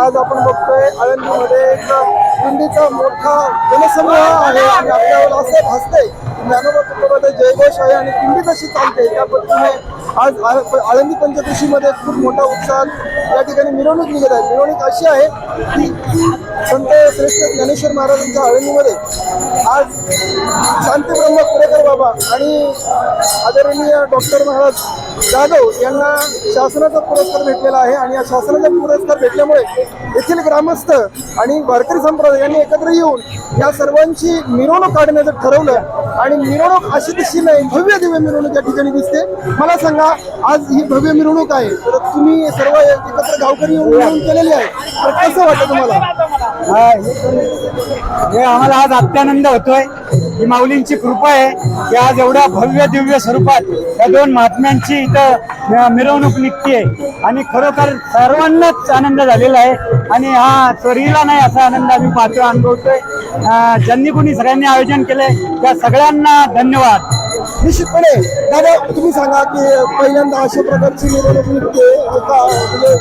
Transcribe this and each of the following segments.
आज आपण बघतोय आळंदीमध्ये एक दिंडीचा मोठा जनसमूह आहे आणि आपल्यावर असं भासतंय ज्ञानोबा तुकोबाचा जयघोष आहे आणि दिंडी कशी चालते त्या पद्धतीने आज आळ- आळंदी पंचदशीमध्ये खूप मोठा उत्साह या ठिकाणी मिरवणूक निघत आहे. मिरवणूक अशी आहे की संत श्रेष्ठ ज्ञानेश्वर महाराजांच्या आळंदीमध्ये आज शांतीब्रह्म कुरेकर बाबा आणि आदरणीय डॉक्टर महाराज जाधव यांना शासनाचा पुरस्कार भेटलेला आहे. आणि या शासनाचा पुरस्कार भेटल्यामुळे येथील ग्रामस्थ आणि वारकरी संप्रदाय यांनी एकत्र येऊन या सर्वांची मिरवणूक काढण्याचं ठरवलं. आणि मिरवणूक अशी दिसली नाही. भव्य दिव्य मिरवणूक या ठिकाणी दिसते. मला सांगा आज ही भव्य मिरवणूक आहे. तर तुम्ही सर्व एकत्र गावकरी येऊन केलेली आहे. तर कसं वाटतं तुम्हाला? हे हे आम्हाला आज अत्यानंद होतोय. ही माऊलींची कृपा आहे. की आज एवढ्या भव्य दिव्य स्वरूपात या दोन महात्म्यांची इथं मिरवणूक निघतीये. आणि खरोखर सर्वांनाच आनंद झालेला आहे. आणि हा चोरीला नाही असा आनंद आम्ही पाहतोय अनुभवतोय. ज्यांनी कोणी सगळ्यांनी आयोजन केलंय त्या सगळ्यांना धन्यवाद. निश्चितपणे. दादा तुम्ही सांगा की पहिल्यांदा अशा प्रकारची मिरवणूक निघते म्हणजे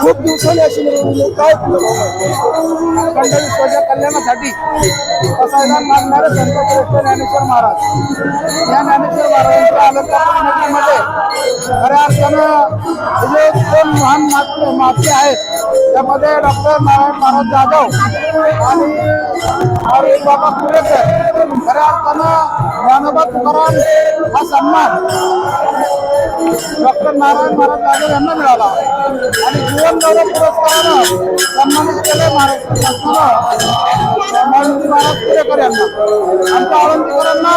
खूप दिवसांनी अशी मिरवणूक काय विश्वाच्या कल्याणासाठी असायला मानणारे संत ज्ञानेश्वर महाराज. या ज्ञानेश्वर महाराजांच्या अलंकार खऱ्या अर्थानं जे दोन महान महात्मे माते आहेत त्यामध्ये डॉक्टर नारायण महाराज जाधव आणि बाबा कुरेकर खऱ्या अर्थानं ज्ञानोबा तुकाराम हा सन्मान डॉक्टर नारायण महाराज जाधव यांना मिळाला आणि जीवन गौरव पुरस्कारानं सन्मानित केले महाराज मारुती महाराज कुरेकर यांना आमच्या आळंदीकरांना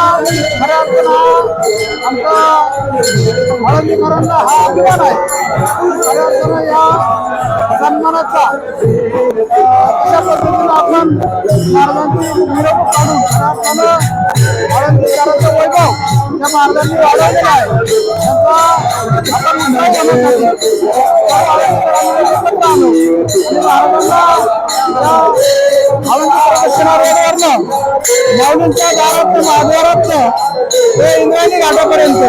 खऱ्या अर्थानं आमच्या आळंदीकरांना हा अभिमान आहे खऱ्या अर्थानं या सन्मानाचा अं, अशा पद्धतीनं आपण महाराजांची मिरवणूक काढून खऱ्या अर्थानं आळंदीकरांचं वैभव त्या महाराजांनी वाढवलेलं आहे त्यांचा आपण उत्साह होण्यासाठी त्या आळंदीकरांना एकत्र आणू आणि महाराजांना घाटातनं माऊलींच्या दारातनं महाद्वारातनं ते इंद्रायणी घाटापर्यंत.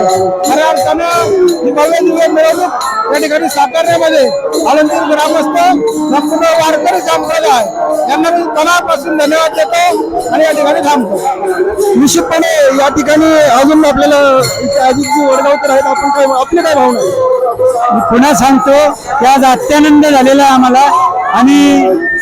खऱ्या अर्थानं ही भव्य दिव्य मिरवणूक या ठिकाणी साकारण्यामध्ये आळंदीर ग्रामस्थ संपूर्ण वारकरी संप्रदाय यांना मी मनापासून धन्यवाद देतो आणि या ठिकाणी थांबतो. निश्चितपणे या ठिकाणी अजून आपल्याला अजित वडगावकर आहेत. आपण काय आपले काय भावना मी पुन्हा सांगतो की आज अत्यानंद झालेला आहे आम्हाला आणि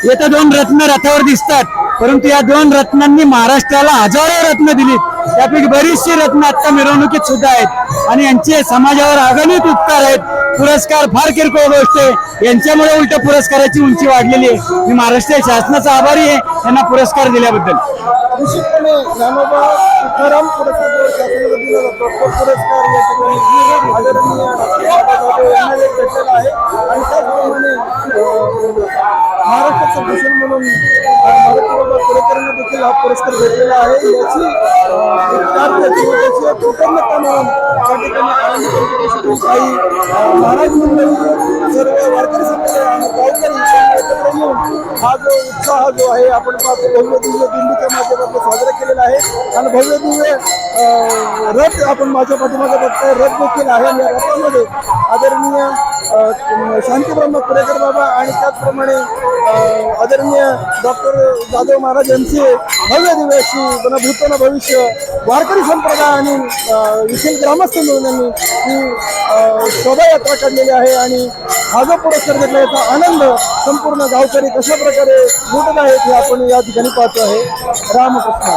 येत्या दोन रत्न रथावर दिसतात. परंतु या दोन रत्नांनी महाराष्ट्राला हजारो रत्न दिलीत त्यापैकी बरीचशी रत्न आता मिरवणुकीत सुद्धा आहेत. आणि यांचे समाजावर अगणित उपकार आहेत. पुरस्कार फार किरकोळ गोष्ट आहे. यांच्यामुळे उलट पुरस्काराची उंची वाढलेली आहे. मी महाराष्ट्र शासनाचा आभारी आहे. यांना पुरस्कार दिल्याबद्दल. निश्चितपणे पुरस्कार जो शासनाला दिला जातो तो पुरस्कार या ठिकाणी आदरणीय डॉक्टर बाबासाहेब यांना एक भेटलेला आहे आणि त्याचप्रमाणे अं, महाराष्ट्राचं भूषण म्हणून अं, मारुती बाबा कुरेकरांना देखील हा पुरस्कार भेटलेला आहे. याची अं, एक कार्य किंवा याची एक कृतज्ञता म्हणून या ठिकाणी आनंद पंचदशीतून काही अं, महाराज मंडळी सर्व वारकरी संप्रदाय आणि गावकरी यांनी एकत्र येऊन हा जो उत्साह जो आहे आपण पाहतो भव्य दिव्य दिंडीच्या माध्यमातून साजरा केलेला आहे. आणि भव्य दिव्य अं, रथ आपण माझ्या पाठीमागे बघतोय. रथ देखील आहे आणि या रथामध्ये आदरणीय शांती ब्रह्म पुरेकर बाबा आणि त्याचप्रमाणे आदरणीय डॉक्टर जाधव महाराज यांचे भव्य दिव्य अशी भविष्य वारकरी संप्रदाय आणि विशेष ग्रामस्थ मिळून यांनी ही शोभायात्रा काढलेली आहे आणि हा जो पुरस्कार घेतला याचा आनंद संपूर्ण गावकरी कशा प्रकारे लुटत आहेत हे आपण या ठिकाणी पाहतो आहे. रामकृष्ण.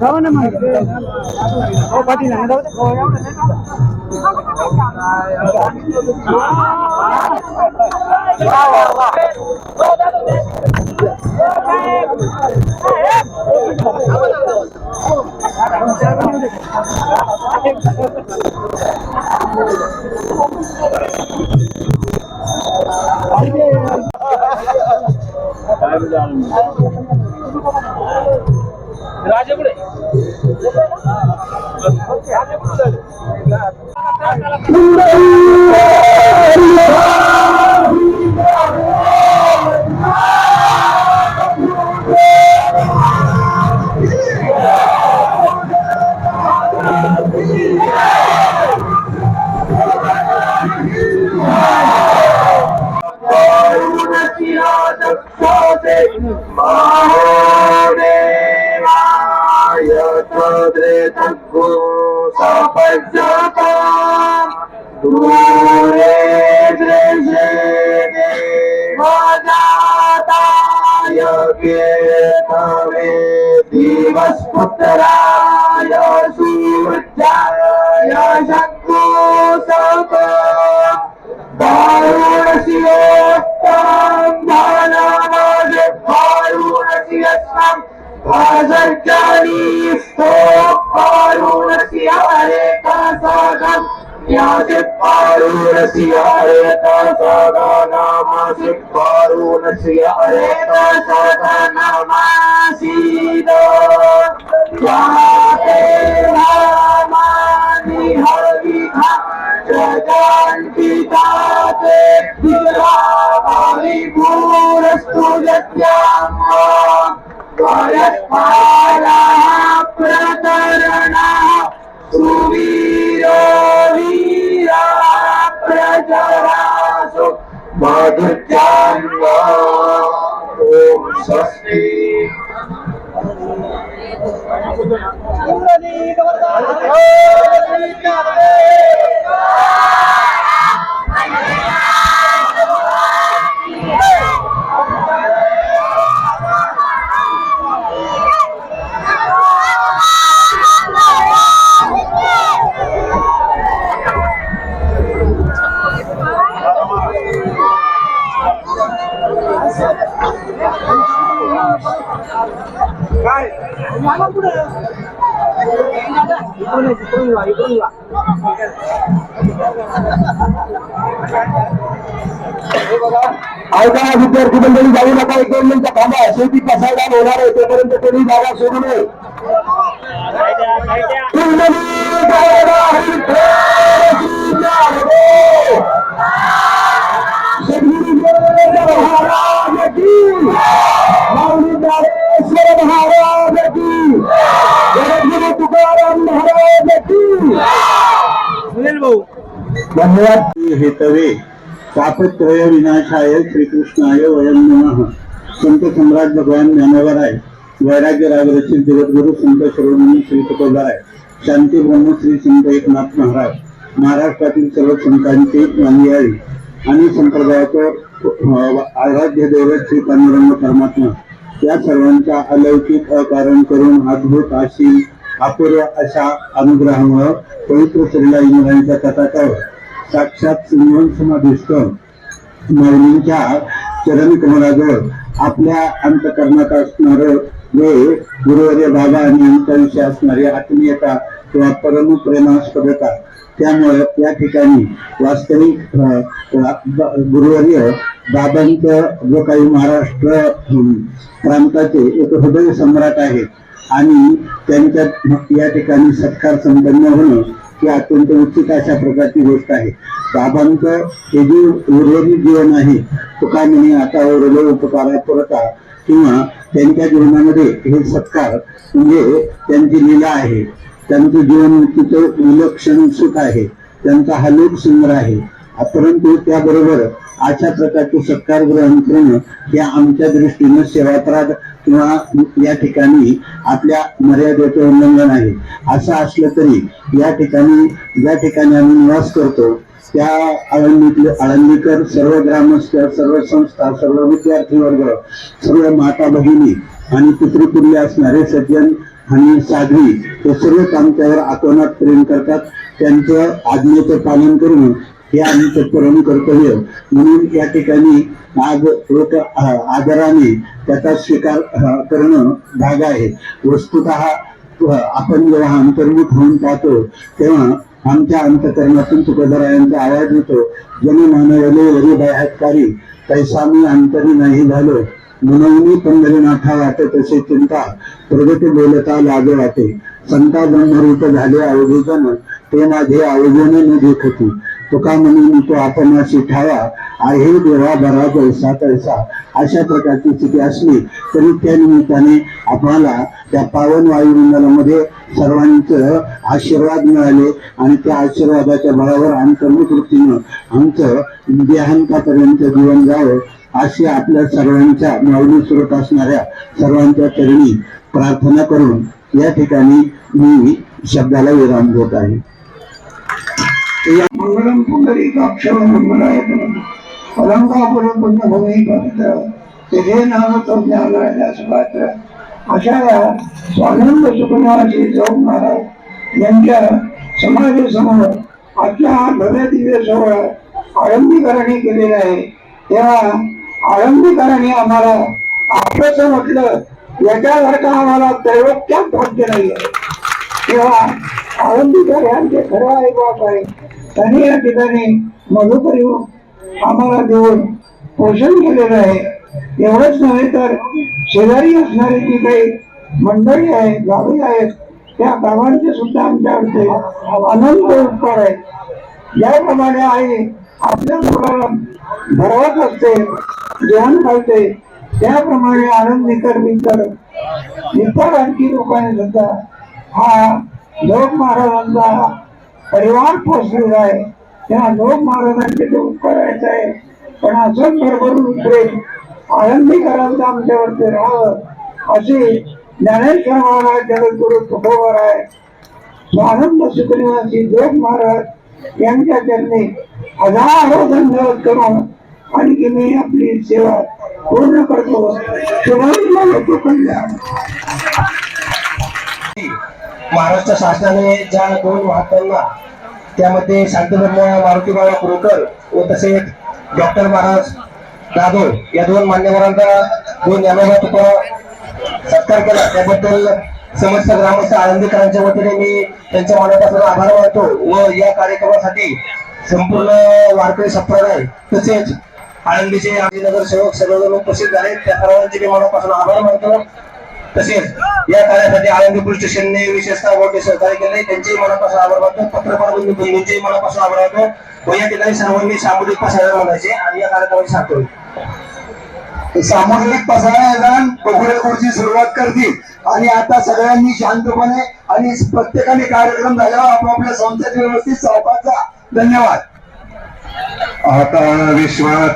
கவனமா ஓ பாத்தீங்களா அதாவது రాజపుడే Father, दिवस पुत्राय सूर्याय माझे पारू नसिया याचे पारुण सियारे का सागा नामासे पारुण सियारे का सागा नामासीदो याते रामानी हरविधा पिता ताते विराभावी भूरस्तु यत्याम्मा वयस्पाला प्रतरणा सुवीरो Yes. ऐका विद्यार्थी मंडळी जाऊ नका एक दोन मिनिटं थांबा. शेवटी पसायला होणार आहे तोपर्यंत कोणी जागा सोडू नये. महाराज की महाराज की जगद्गुरु तुकाराम महाराज की धन्यवाद. हेतवे. पापत्रय विनाशाय श्रीकृष्णाय वयम नम. संत सम्राट भगवान ज्ञानवराय वैराग्य रागरचित जगद्गुरु संत शिरोमणी श्री तुकोबाराय शांती ब्रह्म श्री संत एकनाथ महाराज. महाराष्ट्रातील सर्व संतांचे मान्याळी आणि संप्रदायाचं आराध्य दैवत श्री पांडुरंग परमात्मा. या सर्वांचा अलौकिक अकारण करून अद्भुत आशील अपूर्व अशा अनुग्रहामुळं पवित्र श्रीला इंद्रांच्या तटाकावर साक्षात सिंहन समाधिष्ट माऊलींच्या चरण कमलाजवळ आपल्या अंतकरणात असणार वे गुरुवर्य बाबा आणि यांच्याविषयी असणारी आत्मीयता किंवा परमप्रेमास्पदता त्यामुळे या ठिकाणी वास्तविक गुरुवर्य बाबांचं जो काही महाराष्ट्र प्रांताचे एक हृदय सम्राट आहेत आणि त्यांच्या या ठिकाणी सत्कार संपन्न होणं ही अत्यंत उत्सुक अशा प्रकारची गोष्ट आहे. बाबांचं हे जे उर्वरित जीवन आहे तुका म्हणे आता उरले उपकारा पुरता किंवा त्यांच्या जीवनामध्ये हे सत्कार म्हणजे त्यांची लीला आहे. त्यांचं जीवन तिथं विलक्षण सुख आहे. त्यांचा हा सुंदर आहे. परंतु त्याबरोबर अशा प्रकारचे सत्कार ग्रहण करणं या आमच्या दृष्टीनं सेवापराध किंवा या ठिकाणी आपल्या मर्यादेचे उल्लंघन आहे. असं असलं तरी या ठिकाणी ज्या ठिकाणी आम्ही निवास करतो त्या आळंदीतले आळंदीकर सर्व ग्रामस्थ सर्व संस्था सर्व विद्यार्थी वर्ग सर्व माता भगिनी आणि पितृकुल्य असणारे सज्जन आणि साध्वी हे सर्व आमच्यावर आतोनात प्रेम करतात. त्यांचं आज्ञेचं पालन करून हे आम्ही तत्परण कर्तव्य म्हणून या ठिकाणी आज लोक आदराने त्याचा स्वीकार करणं भाग आहे. वस्तुत आपण जेव्हा अंतर्मुख होऊन पाहतो तेव्हा आमच्या अंतकरणातून तुकोदरायांचा आवाज येतो जन मानवले वरी बाह्यातकारी पैसा मी अंतरी नाही झालो. म्हणून पंढरीनाथा वाटे तसे चिंता प्रगती बोलता लागे वाटे. संता ब्रह्मरूप झाले अवधूतन ते माझे आयोजन न देखती. तुका म्हणून तो आपण ठावा आहे देवा बरा जैसा तैसा. अशा प्रकारची स्थिती असली तरी त्या निमित्ताने आपल्याला त्या पावन वायुमंडळामध्ये सर्वांचं आशीर्वाद मिळाले आणि त्या आशीर्वादाच्या बळावर अंतर्मुख कर्मकृतीनं आमचं देहांतापर्यंत जीवन जावं अशी आपल्या सर्वांच्या मावली सुरत असणाऱ्या सर्वांच्या चरणी प्रार्थना करून या ठिकाणी मी शब्दाला विराम देत आहे. मंगलम पुंडरी अक्षर मंगलाय अलंकापुर पुण्यभूमी पवित्र. तिथे नाम तो ज्ञान राहिल्यास पात्र अशा या स्वानंद सुकुमाराची चौक महाराज यांच्या समाजासमोर आजच्या हा भव्य दिव्य सोहळा आळंदीकरांनी केलेला आहे. तेव्हा आळंदीकरांनी आम्हाला आपलंच म्हटलं याच्यासारखं आम्हाला त्रैलोक्यात भाग्य नाही आहे तेव्हा आळंबीकर यांचे खरं आई बाप आहे. त्यांनी या ठिकाणी मधुकरी आम्हाला देऊन पोषण केलेलं आहे. एवढंच नव्हे तर शेजारी असणारी जी काही मंडळी आहेत गावी आहेत त्या गावांचे सुद्धा आमच्याकडे अनंत उपकार आहेत. ज्याप्रमाणे आई आपल्या मुलाला भरवत असते जेवण घालते त्याप्रमाणे आनंदीकर मित्र इतर आणखी लोकांनी सुद्धा हा लोक महाराजांचा परिवार पोचलेला आहे. त्या लोक महाराजांचे ते करायचं आहे. पण असंच भरभरून उतरेल आनंदीकरांचं आमच्यावरती राहावं. अशी ज्ञानेश्वर महाराज जगद्गुरु तुकोबर आहे. स्वानंद सुखनिवासी जोग महाराज यांच्या त्यांनी हजारो धन्यवाद करून आणखी मी आपली सेवा पूर्ण करतो. शुभ कल्याण महाराष्ट्र शासनाने ज्या दोन महात्म्यांना त्यामध्ये शांतधर्म मारुतीबाबा कुरुकर व तसेच डॉक्टर महाराज जाधव या दोन मान्यवरांचा दोन ज्ञानोबा तुका सत्कार केला त्याबद्दल समस्त ग्रामस्थ आनंदीकरांच्या वतीने मी त्यांच्या मनापासून आभार मानतो व या कार्यक्रमासाठी संपूर्ण वारकरी संप्रदाय तसेच आनंदीचे आमचे नगरसेवक सर्वजण उपस्थित झाले. त्या सर्वांचे मी मनापासून आभार मानतो. तसेच या कार्यासाठी आळंदी पोलीस स्टेशनने विशेषतः मोठे सहकार्य केले. त्यांचेही मनापासून आभार मानतो. पत्रकार बंधू बंधूंचेही मनापासून आभार मानतो. व या ठिकाणी सर्वांनी सामुदायिक पसायला म्हणायचे आणि या कार्यक्रमाची सांगतो सामूहिक पसरण्याला बघुळेपूरची सुरुवात करतील. आणि आता सगळ्यांनी शांतपणे आणि प्रत्येकाने कार्यक्रम झाल्यावर आपापल्या संस्थेत व्यवस्थित सहभाग धन्यवाद. आता विश्वात